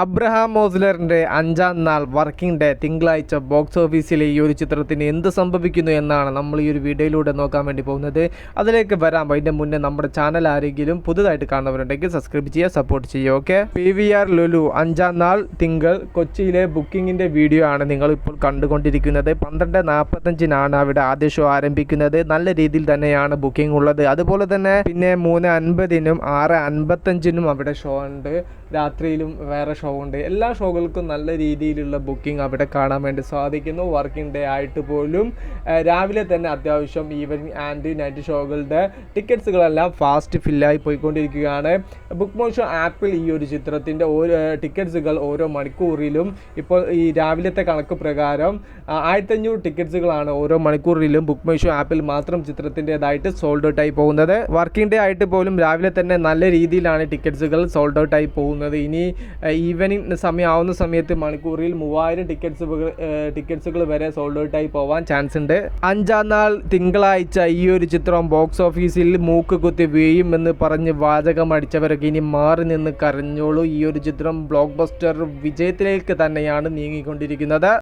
Abraham മോസ്ലറിന്റെ അഞ്ചാം നാൾ working day തിങ്കളാഴ്ച ബോക്സ് ഓഫീസിലെ ഈ ഒരു ചിത്രത്തിന് എന്ത് സംഭവിക്കുന്നു എന്നാണ് നമ്മൾ ഈ ഒരു വീഡിയോയിലൂടെ നോക്കാൻ വേണ്ടി പോകുന്നത്. അതിലേക്ക് വരാം. അതിന്റെ മുന്നേ നമ്മുടെ ചാനൽ ആരെങ്കിലും പുതുതായിട്ട് കാണുന്നവരുണ്ടെങ്കിൽ സബ്സ്ക്രൈബ് ചെയ്യുക സപ്പോർട്ട് ചെയ്യുക okay P V R Lulu അഞ്ചാം നാൾ തിങ്കൾ കൊച്ചിയിലെ ബുക്കിങ്ങിന്റെ വീഡിയോ ആണ് നിങ്ങൾ ഇപ്പോൾ കണ്ടുകൊണ്ടിരിക്കുന്നത്. പന്ത്രണ്ട് നാൽപ്പത്തഞ്ചിനാണ് അവിടെ ആദ്യ ഷോ ആരംഭിക്കുന്നത്. നല്ല രീതിയിൽ തന്നെയാണ് ബുക്കിംഗ് ഉള്ളത്. അതുപോലെ തന്നെ പിന്നെ മൂന്ന് അൻപതിനും ആറ് അൻപത്തഞ്ചിനും അവിടെ ഷോ ഉണ്ട്. രാത്രിയിലും വേറെ ഷോ ഉണ്ട് എല്ലാ ഷോകൾക്കും നല്ല രീതിയിലുള്ള ബുക്കിംഗ് അവിടെ കാണാൻ വേണ്ടി സാധിക്കുന്നു. വർക്കിംഗ് ഡേ ആയിട്ട് പോലും രാവിലെ തന്നെ അത്യാവശ്യം ഈവനിങ് ആൻഡ് നൈറ്റ് ഷോകളുടെ ടിക്കറ്റ്സുകളെല്ലാം ഫാസ്റ്റ് ഫില്ലായി പോയിക്കൊണ്ടിരിക്കുകയാണ്. ബുക്ക് മോഷോ ആപ്പിൽ ഈ ഒരു ചിത്രത്തിന്റെ ഓരോ ടിക്കറ്റ്സുകൾ ഓരോ മണിക്കൂറിലും ഇപ്പോൾ ഈ രാവിലത്തെ കണക്ക് പ്രകാരം ആയിരത്തഞ്ഞൂറ് ടിക്കറ്റ്സുകളാണ് ഓരോ മണിക്കൂറിലും ബുക്ക് മൈ ഷോ ആപ്പിൽ മാത്രം ചിത്രത്തിന്റെതായിട്ട് സോൾഡ് ഔട്ട് ആയി പോകുന്നത്. വർക്കിംഗ് ഡേ ആയിട്ട് പോലും രാവിലെ തന്നെ നല്ല രീതിയിലാണ് ടിക്കറ്റ്സുകൾ സോൾഡ് ഔട്ട് ആയി പോകുന്നത്. ഇനി ഈവനിങ് സമയമാവുന്ന സമയത്ത് മണിക്കൂറിൽ മൂവായിരം ടിക്കറ്റ്സ് ടിക്കറ്റ്സുകൾ വരെ സോൾഡ് ഔട്ടായി പോവാൻ ചാൻസ് ഉണ്ട്. അഞ്ചാം നാൾ തിങ്കളാഴ്ച ഈ ഒരു ചിത്രം ബോക്സ് ഓഫീസിൽ മൂക്ക് കുത്തി വീഴുമെന്ന് പറഞ്ഞ് വാചകം അടിച്ചവരൊക്കെ ഇനി മാറി നിന്ന് കരഞ്ഞോളൂ. ഈ ഒരു ചിത്രം ബ്ലോക്ക് ബസ്റ്റർ വിജയത്തിലേക്ക് തന്നെയാണ് നീങ്ങിക്കൊണ്ടിരിക്കുന്നത്.